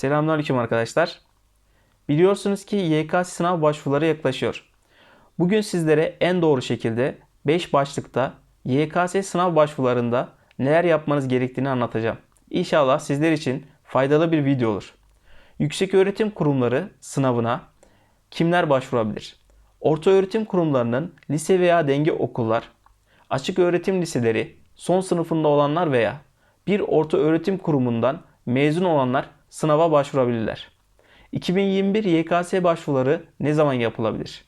Selamünaleyküm arkadaşlar. Biliyorsunuz ki YKS sınav başvuruları yaklaşıyor. Bugün sizlere en doğru şekilde 5 başlıkta YKS sınav başvurularında neler yapmanız gerektiğini anlatacağım. İnşallah sizler için faydalı bir video olur. Yüksek öğretim kurumları sınavına kimler başvurabilir? Orta öğretim kurumlarının lise veya denge okullar, açık öğretim liseleri, son sınıfında olanlar veya bir orta öğretim kurumundan mezun olanlar sınava başvurabilirler. 2021 YKS başvuruları ne zaman yapılabilir?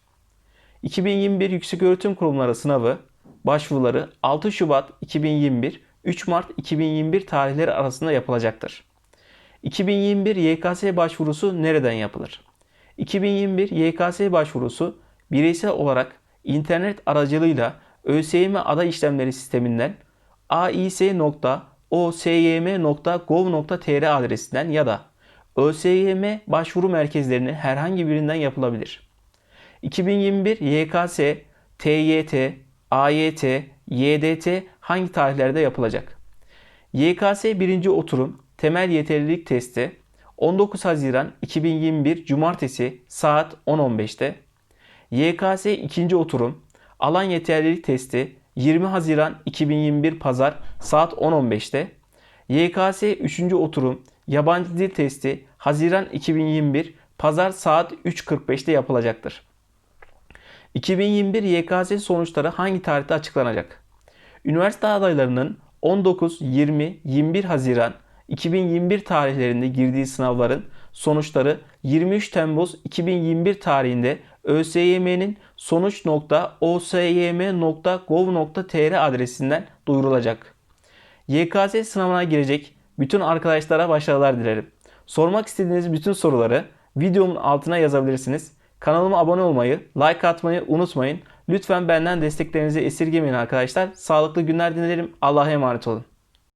2021 Yükseköğretim Kurumları sınavı başvuruları 6 Şubat 2021 3 Mart 2021 tarihleri arasında yapılacaktır. 2021 YKS başvurusu nereden yapılır? 2021 YKS başvurusu bireysel olarak internet aracılığıyla ÖSYM aday işlemleri sisteminden ais.osym.gov.tr adresinden ya da ÖSYM başvuru merkezlerinin herhangi birinden yapılabilir. 2021 YKS, TYT, AYT, YDT hangi tarihlerde yapılacak? YKS 1. oturum temel yeterlilik testi 19 Haziran 2021 Cumartesi saat 10.15'te. YKS 2. oturum alan yeterlilik testi 20 Haziran 2021 Pazar saat 10.15'te. YKS 3. oturum yabancı dil testi Haziran 2021 Pazar saat 3.45'te yapılacaktır. 2021 YKS sonuçları hangi tarihte açıklanacak? Üniversite adaylarının 19, 20, 21 Haziran 2021 tarihlerinde girdiği sınavların sonuçları 23 Temmuz 2021 tarihinde ÖSYM'nin sonuç.osym.gov.tr adresinden duyurulacak. YKS sınavına girecek bütün arkadaşlara başarılar dilerim. Sormak istediğiniz bütün soruları videomun altına yazabilirsiniz. Kanalıma abone olmayı, like atmayı unutmayın. Lütfen benden desteklerinizi esirgemeyin arkadaşlar. Sağlıklı günler dilerim. Allah'a emanet olun.